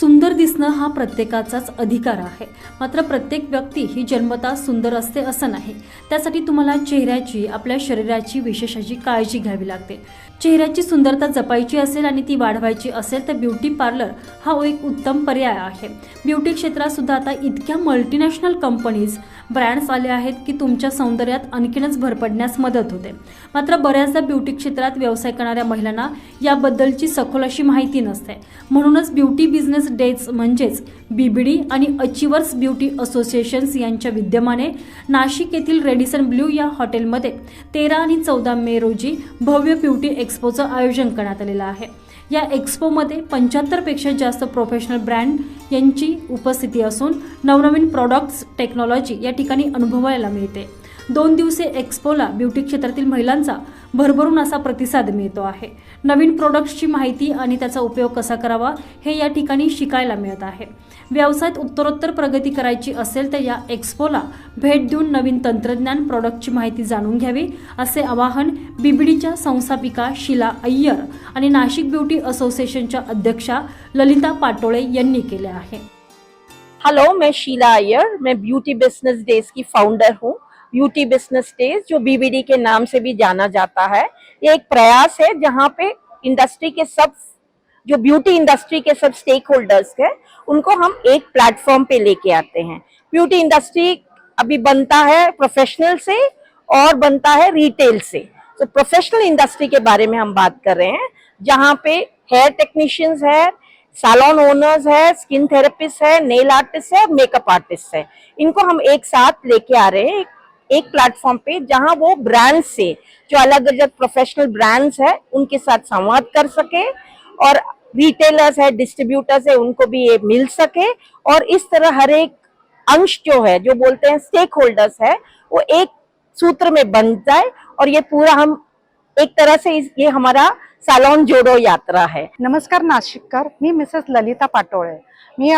सुंदर दिसणं हा प्रत्येकाचाच अधिकार आहे. मात्र प्रत्येक व्यक्ती ही जन्मता सुंदर असते असं नाही. त्यासाठी तुम्हाला चेहऱ्याची आपल्या शरीराची विशेषाची काळजी घ्यावी लागते. चेहऱ्याची सुंदरता जपायची असेल आणि ती वाढवायची असेल तर ब्युटी पार्लर हा एक उत्तम पर्याय आहे. ब्युटी क्षेत्रात सुद्धा आता इतक्या मल्टीनॅशनल कंपनीज ब्रँड्स आले आहेत की तुमच्या सौंदर्यात आणखीनच भर पडण्यास मदत होते. मात्र बऱ्याचदा ब्युटी क्षेत्रात व्यवसाय करणाऱ्या महिलांना याबद्दलची सखोल अशी माहिती नसते. म्हणूनच ब्युटी बिझनेस डेज म्हणजेच बीबीडी आणि अचिव्हर्स ब्युटी असोसिएशन्स यांच्या विद्यमाने नाशिक येथील रेडिसन ब्ल्यू या हॉटेलमध्ये तेरा आणि चौदा मे रोजी भव्य ब्युटी एक्स्पोचं आयोजन करण्यात आलेलं आहे. या एक्स्पोमध्ये पंच्याहत्तरपेक्षा जास्त प्रोफेशनल ब्रँड यांची उपस्थिती असून नवनवीन प्रॉडक्ट्स टेक्नॉलॉजी या ठिकाणी अनुभवायला मिळते. दोन दिवसीय एक्सपोला ब्युटी क्षेत्रातील महिलांचा भरभरून असा प्रतिसाद मिळतो आहे. नवीन प्रोडक्ट्सची माहिती आणि त्याचा उपयोग कसा करावा हे या ठिकाणी शिकायला मिळत आहे. व्यवसायात उत्तरोत्तर प्रगती करायची असेल तर या एक्स्पोला भेट देऊन नवीन तंत्रज्ञान प्रॉडक्टची माहिती जाणून घ्यावी असे आवाहन बीबीडीच्या संस्थापिका शिला अय्यर आणि नाशिक ब्युटी असोसिएशनच्या अध्यक्षा ललिता पाटोळे यांनी केले आहे. हेलो मैं शीला अय्यर मैं ब्यूटी बिजनेस डेज की फाउंडर हूँ। ब्यूटी बिज़नेस डेज़ जो बीबीडी के नाम से भी जाना जाता है। ये एक प्रयास है जहाँ पे इंडस्ट्री के सब, जो ब्यूटी इंडस्ट्री के सब स्टेक होल्डर्स है, उनको हम एक प्लेटफॉर्म पे लेके आते हैं। ब्यूटी इंडस्ट्री अभी बनता है प्रोफेशनल से और बनता है रिटेल से। तो प्रोफेशनल इंडस्ट्री के बारे में हम बात कर रहे हैं, जहाँ पे हेयर टेक्नीशियंस है सैलून ओनर्स है स्किन थेरेपिस्ट है नेल आर्टिस्ट है मेकअप आर्टिस्ट है। इनको हम एक साथ लेके आ रहे हैं एक, प्लेटफॉर्म पे जहाँ वो ब्रांड से जो अलग अलग प्रोफेशनल ब्रांड्स है उनके साथ संवाद कर सके और रिटेलर्स है डिस्ट्रीब्यूटर्स है उनको भी ये मिल सके। और इस तरह हर एक अंश जो है जो बोलते हैं स्टेक होल्डर्स है वो एक सूत्र में बन जाए और ये पूरा हम एक तरह से इस- ये हमारा सालोन जोडो यात्रा है। नमस्कार नाशिककर मी मिसेस ललिता पाटोळे. मी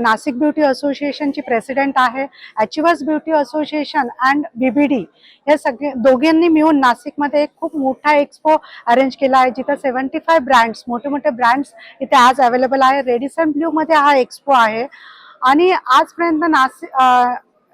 नाशिक ब्युटी असोसिएशनची प्रेसिडेंट आहे. Achievers beauty association and BBD हे सगळे दोघांनी मिळून नाशिकमध्ये एक खूप मोठा एक्सपो अरेंज केला आहे जिथं सेवन्टी फाय ब्रँड्स मोठे मोठे ब्रँड्स इथे आज अवेलेबल आहे. रेडिसन ब्ल्यूमध्ये हा एक्सपो आहे. आणि आजपर्यंत नाशिक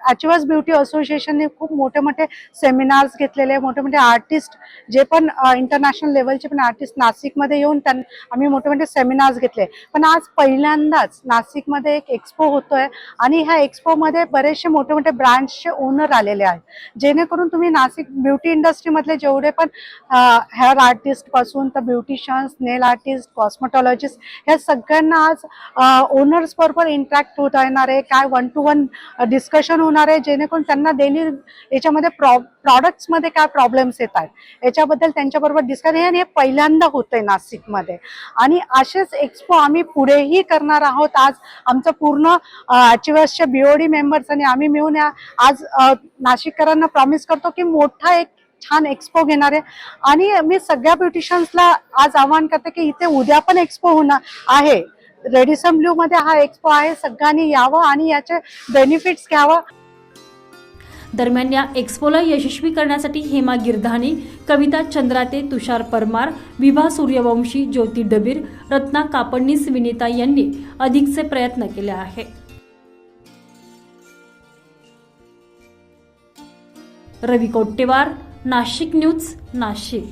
अचिवर्स ब्युटी असोसिएशनने खूप मोठे मोठे सेमिनार्स घेतलेले मोठे मोठे आर्टिस्ट जे पण इंटरनॅशनल लेवलचे पण आर्टिस्ट नाशिकमध्ये येऊन त्यां आम्ही मोठे मोठे सेमिनार्स घेतले. पण आज पहिल्यांदाच नाशिकमध्ये एक एक्सपो होतोय आणि ह्या एक्सपोमध्ये बरेचसे मोठे मोठे ब्रँड्सचे ओनर आलेले आहेत. जेणेकरून तुम्ही नाशिक ब्युटी इंडस्ट्रीमधले जेवढे पण हेअर आर्टिस्टपासून तर ब्युटिशियन्स नेल आर्टिस्ट कॉस्मेटॉलॉजिस्ट ह्या सगळ्यांना आज ओनर्स बरोबर इंटरॅक्ट होता येणार आहे. काय वन टू वन डिस्कशन होणार आहे जेणेकरून त्यांना डेली याच्यामध्ये प्रॉ प्रॉडक्ट्समध्ये काय प्रॉब्लेम्स येत आहेत. याच्याबद्दल त्यांच्याबरोबर डिस्कस हे आणि हे पहिल्यांदा होतंय नाशिकमध्ये. आणि असेच एक्सपो आम्ही पुढेही करणार आहोत. आज आमचं पूर्ण अचिवर्सच्या बीओडी मेंबर्स आणि आम्ही मिळून या आज नाशिककरांना प्रॉमिस करतो की मोठा एक छान एक्सपो घेणार आहे. आणि मी सगळ्या ब्युटिशियन्सला आज आवाहन करते की इथे उद्या पण एक्सपो होणार आहे. रेडिसन ब्ल्यू मध्ये हा एक्सपो आहे. सगळ्यांनी यावं आणि याचे बेनिफिट्स घ्यावं. दरम्यान या एक्स्पोला यशस्वी करण्यासाठी हेमा गिरधानी कविता चंद्राते तुषार परमार विभा सूर्यवंशी ज्योती डबीर रत्ना कापडनीस विनिता यांनी अधिकचे प्रयत्न केले आहे. रवी कोट्टेवार नाशिक न्यूज नाशिक.